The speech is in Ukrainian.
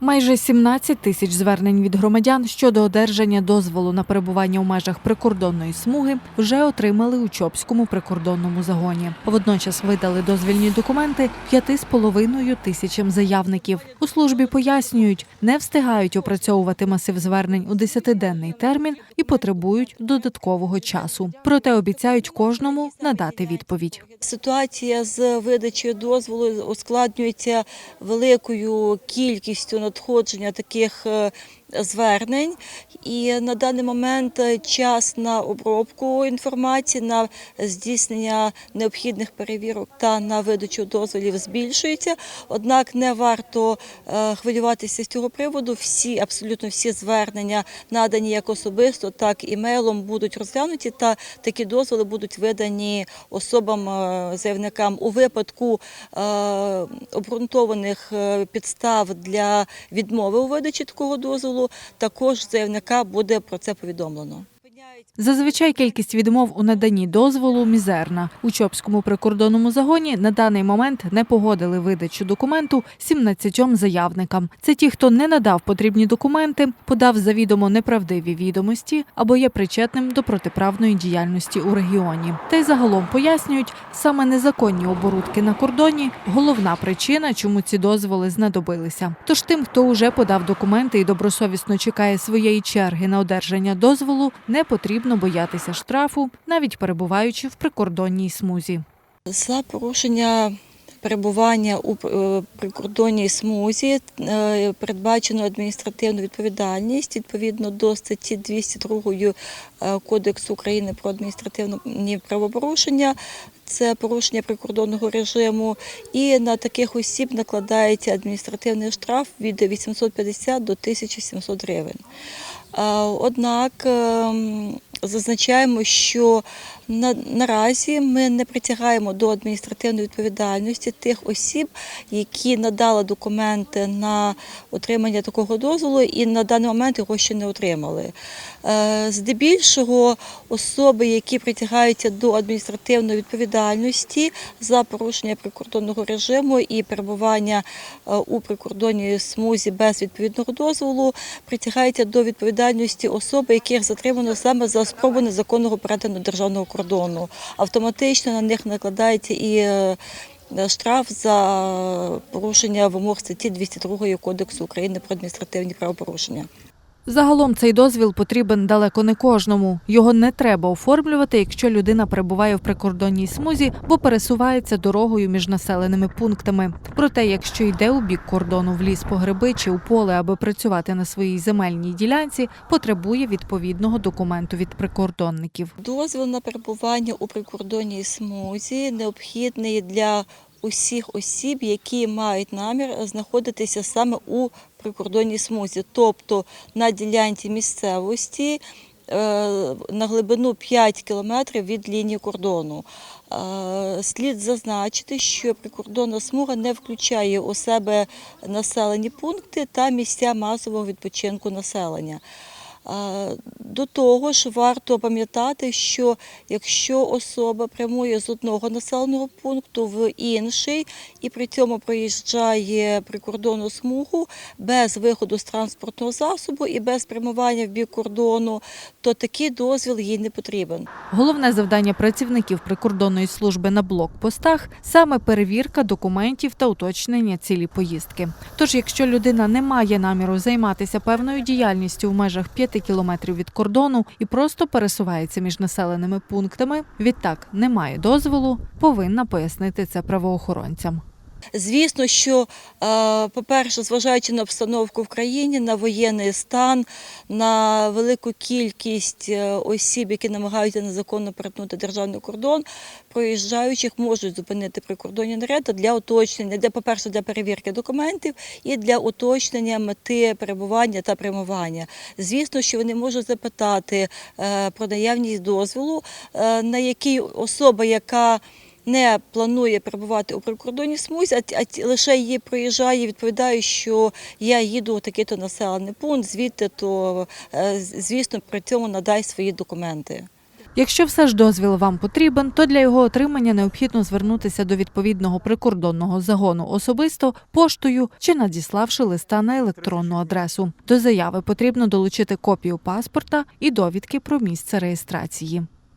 Майже 17 тисяч звернень від громадян щодо одержання дозволу на перебування у межах прикордонної смуги вже отримали у Чопському прикордонному загоні. Водночас видали дозвільні документи 5,5 тисячам заявників. У службі пояснюють, не встигають опрацьовувати масив звернень у 10-денний термін і потребують додаткового часу. Проте обіцяють кожному надати відповідь. Ситуація з видачею дозволу ускладнюється великою кількістю надходження таких е, звернень, і на даний момент е, час на обробку інформації, на здійснення необхідних перевірок та на видачу дозволів збільшується. Однак не варто е, хвилюватися з цього приводу. Всі абсолютно всі звернення надані як особисто, так і мейлом будуть розглянуті, та такі дозволи будуть видані особам е, заявникам у випадку обґрунтованих підстав для відмови у видачі такого дозволу. Також заявника буде про це повідомлено. Зазвичай кількість відмов у наданні дозволу мізерна. У Чопському прикордонному загоні на даний момент не погодили видачу документу 17 заявникам. Це ті, хто не надав потрібні документи, подав завідомо неправдиві відомості або є причетним до протиправної діяльності у регіоні. Та й загалом пояснюють, саме незаконні оборудки на кордоні головна причина, чому ці дозволи знадобилися. Тож тим, хто уже подав документи і добросовісно чекає своєї черги на одержання дозволу, не потрібно боятися штрафу, навіть перебуваючи в прикордонній смузі. За порушення перебування у е, прикордонній смузі е, передбачено адміністративну відповідальність відповідно до статті 202 е, Кодексу України про адміністративні правопорушення. Це порушення прикордонного режиму, і на таких осіб накладається адміністративний штраф від 850 до 1700 гривень. Однак ем, зазначаємо, що на, наразі ми не притягаємо до адміністративної відповідальності тих осіб, які надали документи на отримання такого дозволу і на даний момент його ще не отримали. Е, Здебільшого особи, які притягаються до адміністративної відповідальності за порушення прикордонного режиму і перебування е, у прикордонній смузі без відповідного дозволу, притягаються до відповідальності особи, яких затримано саме за спробу незаконного перетину державного кордону. Автоматично на них накладається і е, штраф за порушення вимог статті 202 Кодексу України про адміністративні правопорушення. Загалом цей дозвіл потрібен далеко не кожному. Його не треба оформлювати, якщо людина перебуває в прикордонній смузі, бо пересувається дорогою між населеними пунктами. Проте, якщо йде у бік кордону в ліс по гриби чи у поле, аби працювати на своїй земельній ділянці, потребує відповідного документу від прикордонників. Дозвіл на перебування у прикордонній смузі необхідний для усіх осіб, які мають намір знаходитися саме у прикордонній смузі, тобто на ділянці місцевості е, на глибину 5 кілометрів від лінії кордону. Е, Слід зазначити, що прикордонна смуга не включає у себе населені пункти та місця масового відпочинку населення. До того ж, варто пам'ятати, що якщо особа прямує з одного населеного пункту в інший і при цьому проїжджає прикордонну смугу без виходу з транспортного засобу і без прямування в бік кордону, то такий дозвіл їй не потрібен. Головне завдання працівників прикордонної служби на блокпостах саме перевірка документів та уточнення цілі поїздки. Тож, якщо людина не має наміру займатися певною діяльністю в межах 5 кілометрів від кордону і просто пересувається між населеними пунктами, відтак не має дозволу, повинна пояснити це правоохоронцям. Звісно, що, е, по-перше, зважаючи на обстановку в країні, на воєнний стан, на велику кількість е, осіб, які намагаються незаконно перетнути державний кордон, проїжджаючих можуть зупинити прикордонні наряди для уточнення, для, по-перше, для перевірки документів і для уточнення мети перебування та прямування. Звісно, що вони можуть запитати е, про наявність дозволу, на який особа, яка не планує перебувати у прикордонній смузі, а, лише її проїжджає, відповідає, що я їду у такий-то населений пункт, звідти то, е, звісно, при цьому надай свої документи. Якщо все ж дозвіл вам потрібен, то для його отримання необхідно звернутися до відповідного прикордонного загону особисто поштою чи надіславши листа на електронну адресу. До заяви потрібно долучити копію паспорта і довідки про місце реєстрації.